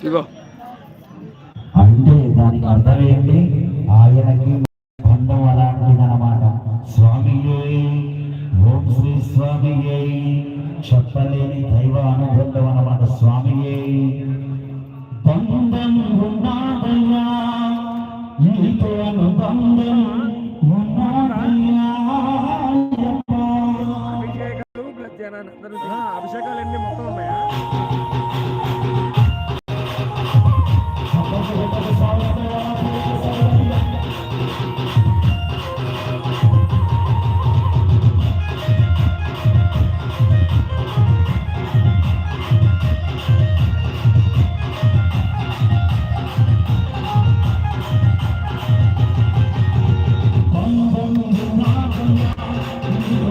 ఇగో. అంటే దానికి అర్థం ఏంటి? ఆయనకి బంధం అలాంటిదన్నమాట. స్వామియే ఓం శ్రీ స్వామియే చెప్పలేని దైవ అనుబంధం అన్నమాట స్వామియే. బంధం ఉన్నాదయ్యా నీతో అనుబంధం ఉన్నాదయ్యా అయ్యప్ప. అభిషేకాలు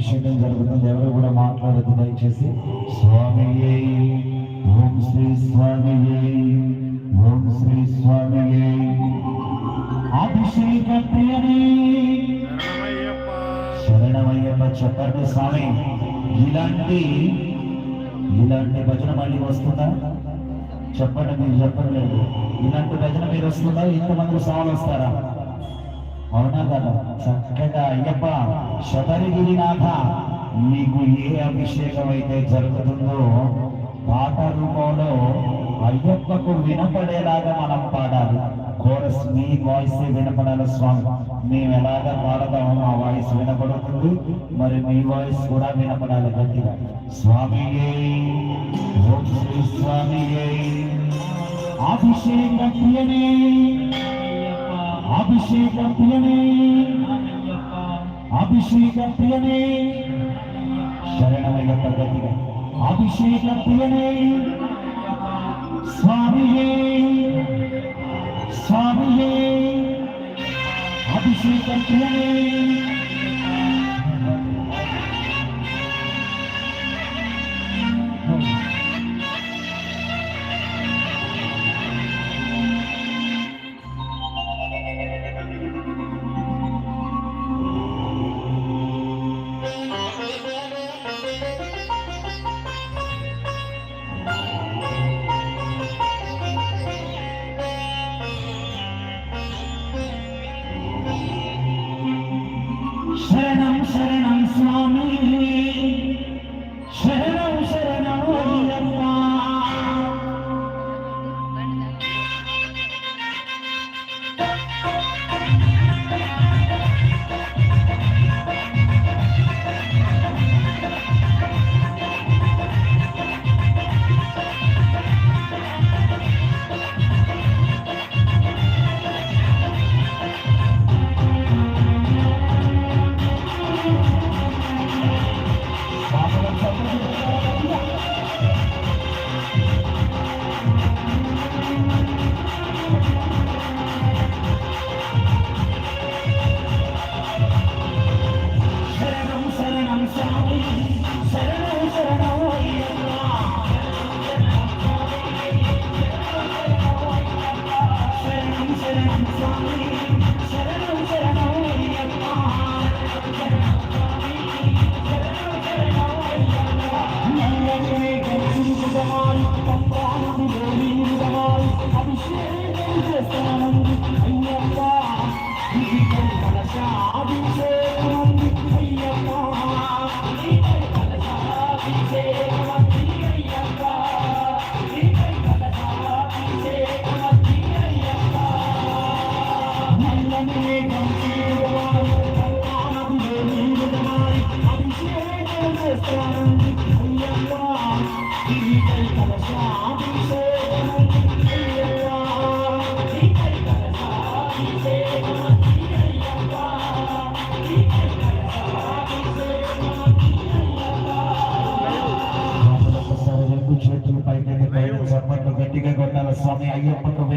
అభిషేకం జరుగుతుంది ఎవరు కూడా మాట్లాడదు దయచేసి. స్వామి ఓం శ్రీ స్వామి ఓం శ్రీ స్వామి అభిషేక ప్రియని. శరణమయ్యప్ప చెప్పండి స్వామి ఇలాంటి ఇలాంటి భజన మళ్ళీ వస్తుందా? చెప్పండి మీరు చెప్పలేదు ఇలాంటి భజన మీరు వస్తుందా? ఇంతమంది స్వాములు వస్తారా? అవునా కదా చక్కగా అయ్యప్ప శబరిగిరినాథ మీకు ఏ అభిషేకం అయితే జరుగుతుందో పాట రూపంలో అయ్యప్పకు వినపడేలాగా మనం పాడాలి. కోరస్ మీ వాయిస్ వినపడాలి స్వామి. మేము ఎలాగ పాడదామో ఆ వాయిస్ వినపడుతుంది. మరి మీ వాయిస్ కూడా వినపడాలి గట్టిగా. స్వామి శ్రీ స్వామి అభిషేక ప్రియనే అభిషేక ప్రియనే అభిషేక ప్రియనే శరణమయ్య గట్టిగా అభిషేక ప్రియనే స్వామియే స్వామియే అభిషేక ప్రియనే కొట్టాలి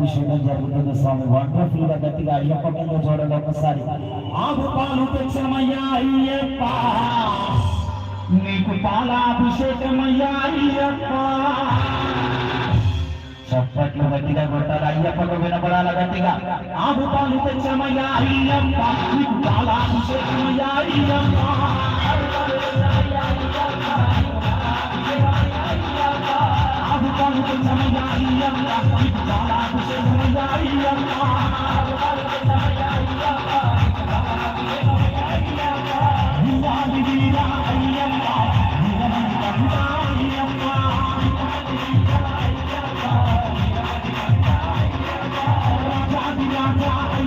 అభిషేకం జరుగుతుంది స్వామి వండర్ఫుల్గా గట్టిగా అయ్యప్ప మీద చూడండి ఒకసారి ఆవు పాలు అయ్యప్ప. నీకు పాలాభిషేకమయ్యా అయ్యప్ప. చప్పట్లు గట్టిగా కొట్టాలి అయ్యప్పకు వినపడాలి గట్టిగా. ఆవు పాలు తెచ్చమయ్యా అయ్యప్ప. నీకు పాలాభిషేకమయ్యా అయ్యప్ప.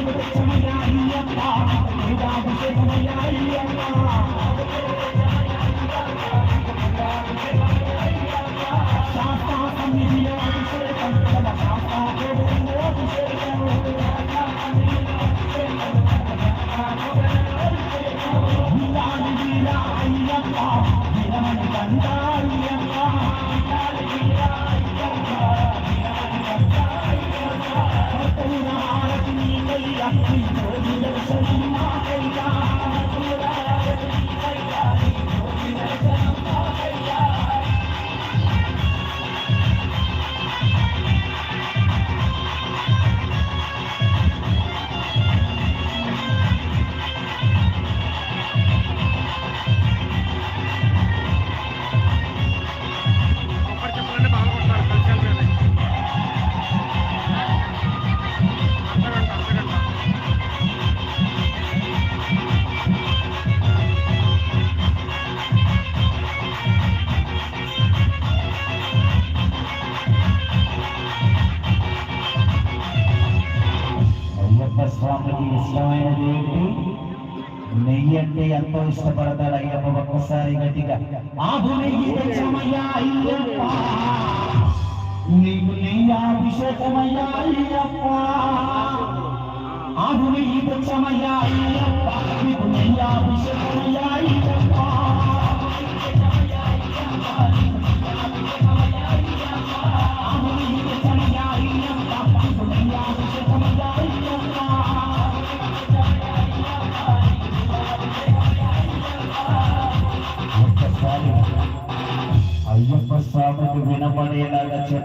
అయ్యప్ప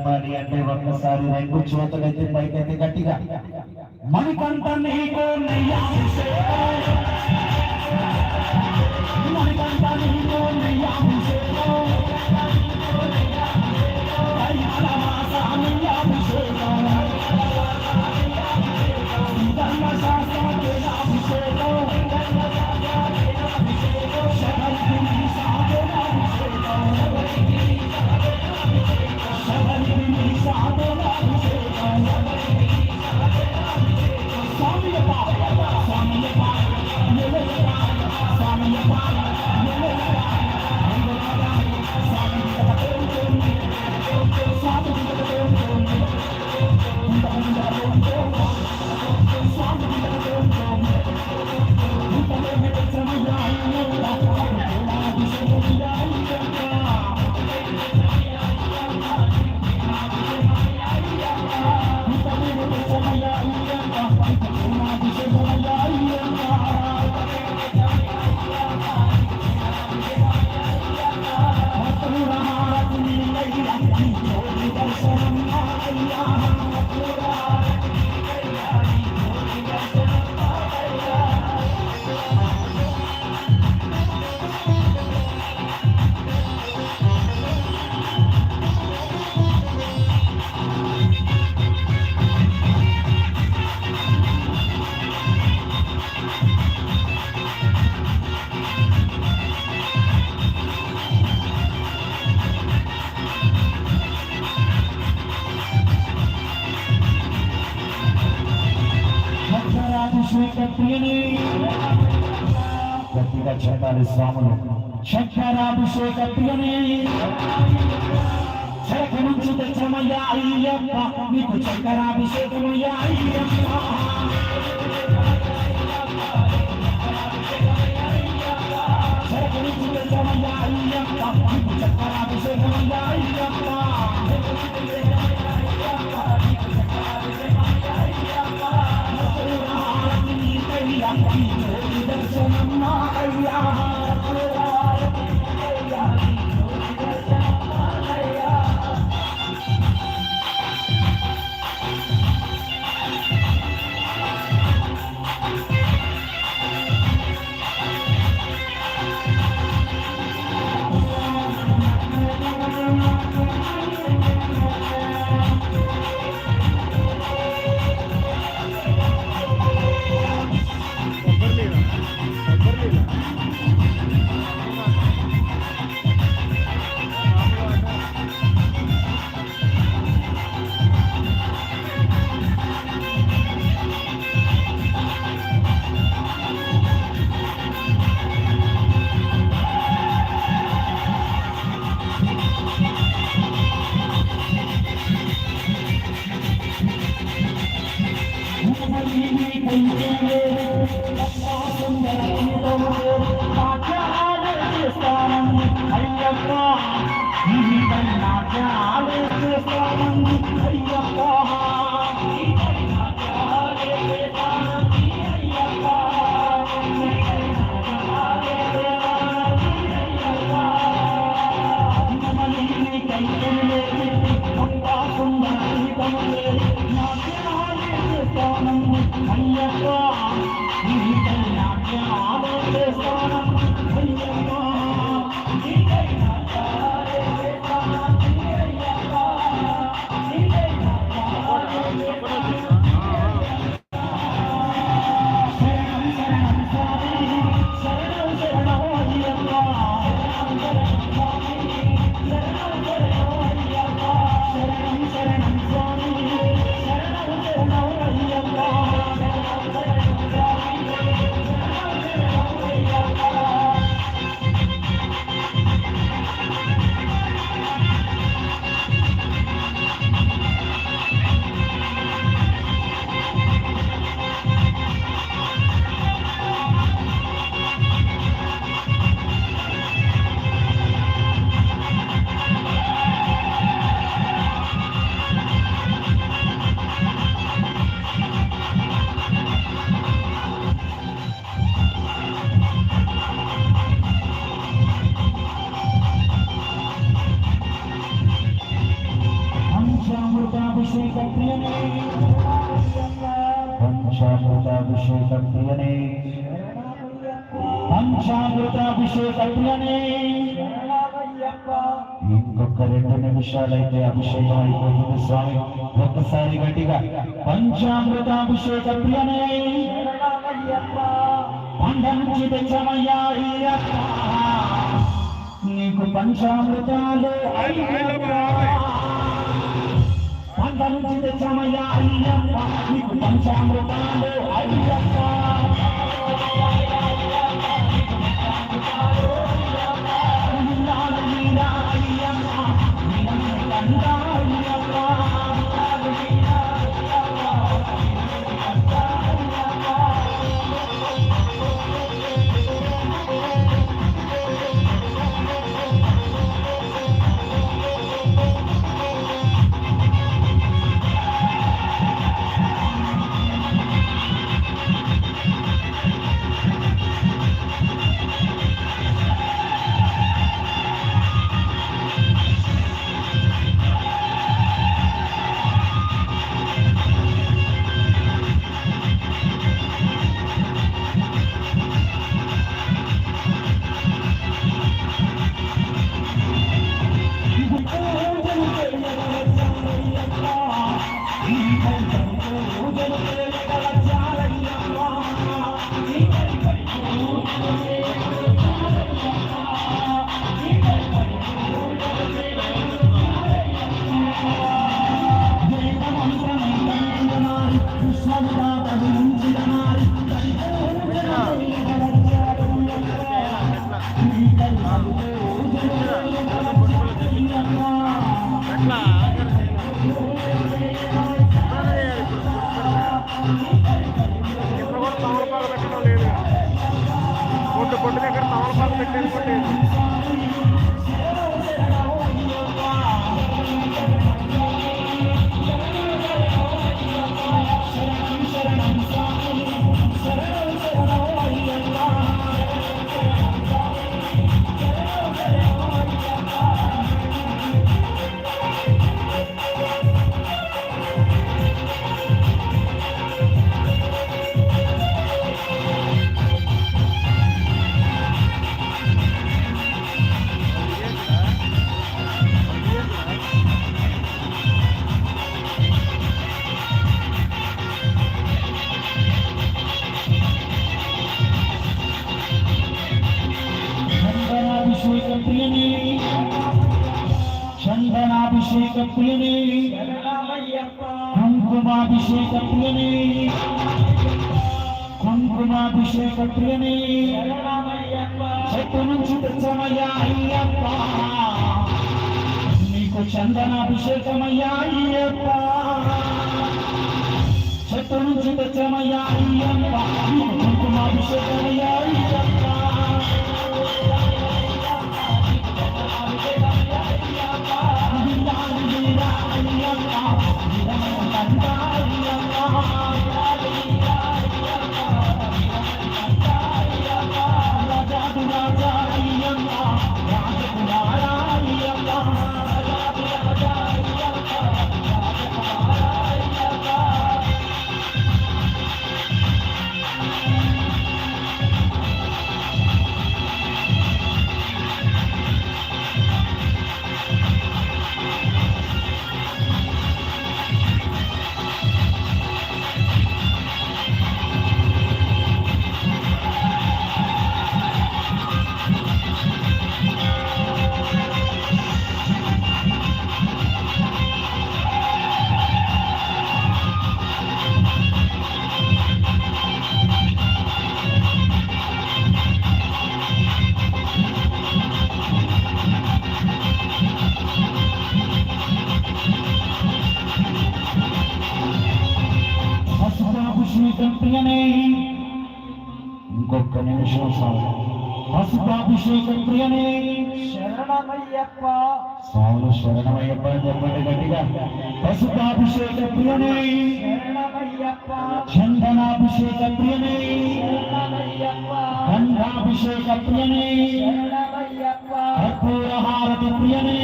ಮಾಡಿ ಅಡ್ಡೆ ಒಕ್ಕ ಸಾರಿ ರೈ ಕುಚ್ಚು ಹೊತ್ತಲೈತೆ ಬೈಕೈತೆ ಗಟ್ಟಿಗ ಮಣಿಕಂತ ನೀಕೋ ನಯ್ಯಾ ಮಣಿಕಂತ ನೀಕೋ ನಯ್ಯಾ గట్టిగా చెప్పాలి స్వాములు శంకరాభిషేక ప్రియని శరక నుంచి తెచ్చమయ్యా అయ్యప్ప నీకు శంకరాభిషేకమయ్యా అయ్యప్ప శరక నుంచి తెచ్చమయ్యా అయ్యప్ప నీకు చక్కరాభిషేకమయ్యా అయ్యప్ప la ilaha ఇంకొక రెండు నిమిషాలైతే అభిషేకం అయిపోతుంది స్వామి ఒక్కసారి గట్టిగా పంచామృతాభిషేక ప్రియనే పండ నుంచి తెచ్చమయ్యా అయ్యప్ప. నీకు పంచామృతాలు అయ్యప్ప పంట నుంచి తెచ్చామయ్యా అయ్యప్ప నీకు పంచామృతాలు అయ్యప్ప ఇప్పుడు కూడా తమలపాలు పెట్టడం లేదు. పొట్టు పొట్టు దగ్గర తమలపాలు పెట్టేది కొట్టేది చందనాభిషేక ప్రియని కుంకుమాభిషేక ప్రియని కుంకుమాభిషేక ప్రియని చెట్టు నుంచి తెచ్చమయ్యా అయ్యప్ప నీకు చందనాభిషేకమయ్యా అయ్యప్ప. చెట్టు నుంచి తెచ్చమయ్యా అయ్యప్ప. నీకు కుంకుమాభిషేకమయ్యా అయ్యప్ప. పసుపాభిషేకం ప్రియనే శరణమయ్యప్ప. స్వాములు శరణమయ్యప్ప అని చెప్పండి గట్టిగా. పసుపాభిషేక ప్రియనే శరణమయ్యప్ప. చందనాభిషేక ప్రియనే శరణమయ్యప్ప. గంధాభిషేక ప్రియనే శరణమయ్యప్ప. కర్పూర హారతి ప్రియనే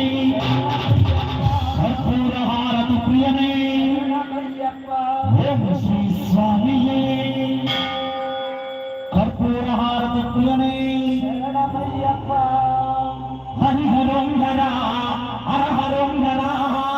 కర్పూర హారతి ప్రియనే శరణమయ్యప్ప. ఓం శ్రీ స్వామియే. కర్పూర హారతి ప్రియనే హరిహరం హర హర హరం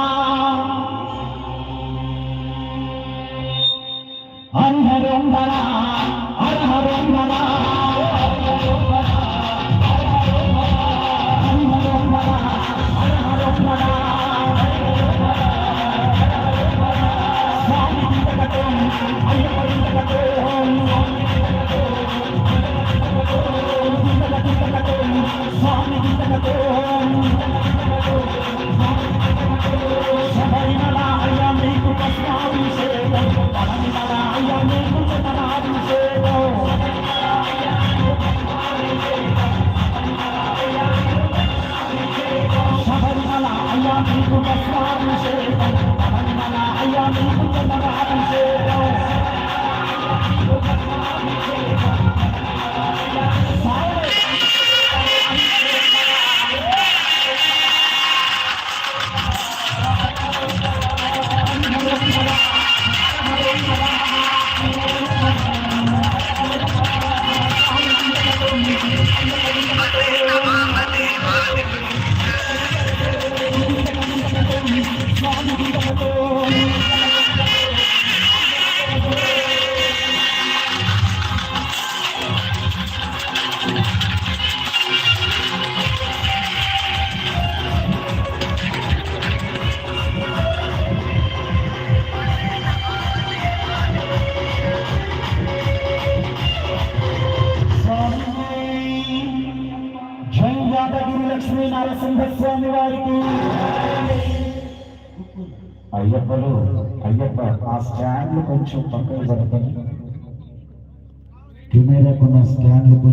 হরি হরি ওম